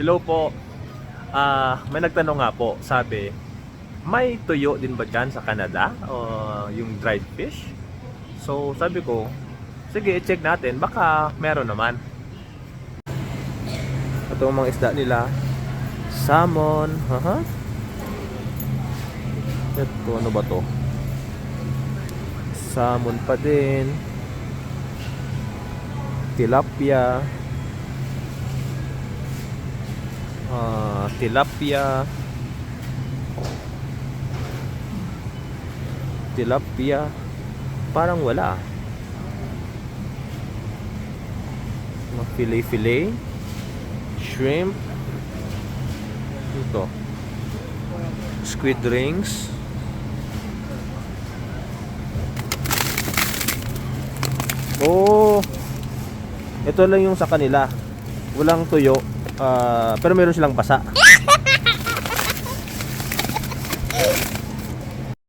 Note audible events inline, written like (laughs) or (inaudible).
Hello po. Ah, may nagtanong nga po, sabi, may tuyo din ba dyan sa Canada? O yung dried fish? So, sabi ko, sige, i-check natin. Baka meron naman. Ito ang mga isda nila. Salmon. Haha. Ito, ano ba to? Salmon pa din. Tilapia. Ah, tilapia. Tilapia. Parang wala. Mga filet-filet. Shrimp. Ito. Squid rings. Oh. Ito lang yung sa kanila. Walang tuyo. Ah, pero meron silang pasa. (laughs)